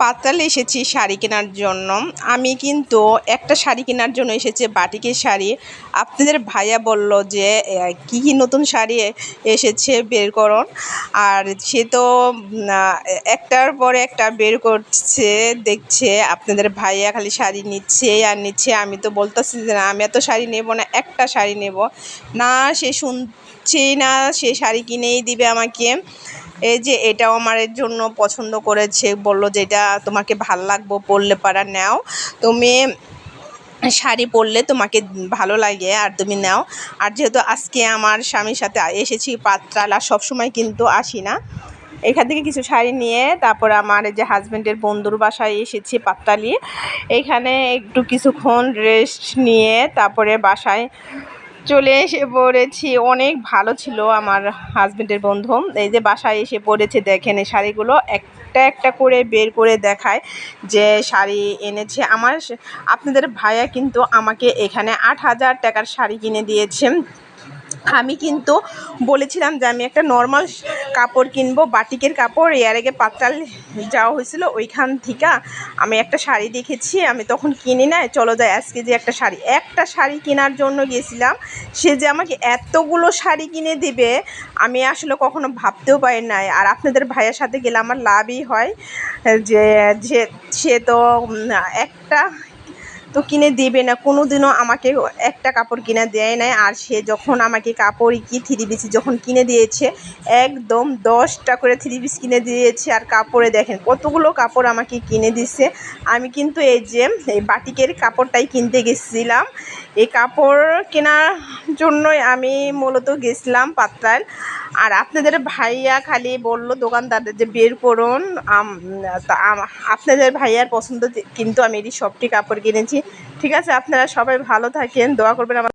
পাতালে এসেছি শাড়ি কেনার জন্য। আমি কিন্তু একটা শাড়ি কেনার জন্য এসেছি, বাটিকের শাড়ি। আপনাদের ভাইয়া বলল যে কী কী নতুন শাড়ি এসেছে বের করুন। আর সে তো একটার পর একটা বের করছে, দেখছে, আপনাদের ভাইয়া খালি শাড়ি নিচ্ছে, আর নিচ্ছে। আমি তো বলতেছি যে, না, আমি এত শাড়ি নেব না, একটা শাড়ি নেব। না, সে শুনছেই না, সে শাড়ি কিনেই দিবে আমাকে। এই যে এটাও আমার জন্য পছন্দ করেছে, বলল যে এটা তোমাকে ভালো লাগবো পরলে পারা নাও। তুমি শাড়ি পরলে তোমাকে ভালো লাগে, আর তুমি নাও। আর যেহেতু আজকে আমার স্বামীর সাথে এসেছি পাত্রালা, সবসময় কিন্তু আসি না। এখান থেকে কিছু শাড়ি নিয়ে তারপর আমার যে হাজব্যান্ডের বন্ধুর বাসায় এসেছি পাত্রালি। এখানে একটু কিছুক্ষণ রেস্ট নিয়ে তারপরে বাসায় চলে এসে পড়েছি। অনেক ভালো ছিল আমার হাজবেন্ডের বন্ধু। এই যে বাসায় এসে পড়েছে দেখেন এই শাড়িগুলো। একটা একটা করে বের করে দেখায় যে শাড়ি এনেছে। আমার আপনাদের ভাইয়া কিন্তু আমাকে এখানে আট হাজার টাকার শাড়ি কিনে দিয়েছে। আমি কিন্তু বলেছিলাম যে আমি একটা নর্মাল কাপড় কিনবো, বাটিকের কাপড়, এর আগে পাতাল যাওয়া হয়েছিল ওইখান থেকে। আমি একটা শাড়ি দেখেছি, আমি তখন কিনি না চলো যাই, আজকে যে একটা শাড়ি। একটা শাড়ি কেনার জন্য গেছিলাম, সে যে আমাকে এতগুলো শাড়ি কিনে দিবে, আমি আসলে কখনো ভাবতেও পারি নাই। আর আপনাদের ভাইয়ের সাথে গেলে আমার লাভই হয়, যে যে সে তো একটা তো কিনে দেবে না। কোনো দিনও আমাকে একটা কাপড় কিনে দেয় নাই। আর সে যখন আমাকে কাপড় কি থ্রি পিস যখন কিনে দিয়েছে, একদম দশটা করে থ্রি পিস কিনে দিয়েছে। আর কাপড়ে দেখেন, কতগুলো কাপড় আমাকে কিনে দিছে। আমি কিন্তু এই যে, এই বাটিকের কাপড়টাই কিনতে গেছিলাম। এই কাপড় কেনার জন্যই আমি মূলত গেছিলাম পাত্রায় আর আপনাদের ভাইয়া খালি বলল দোকানদারদের যে বের করুন আপনাদের ভাইয়ার পছন্দ কিন্তু আমি এটি সবটি কাপড় কিনেছি। ঠিক আছে, আপনারা সবাই ভালো থাকেন, দোয়া করবেন আমার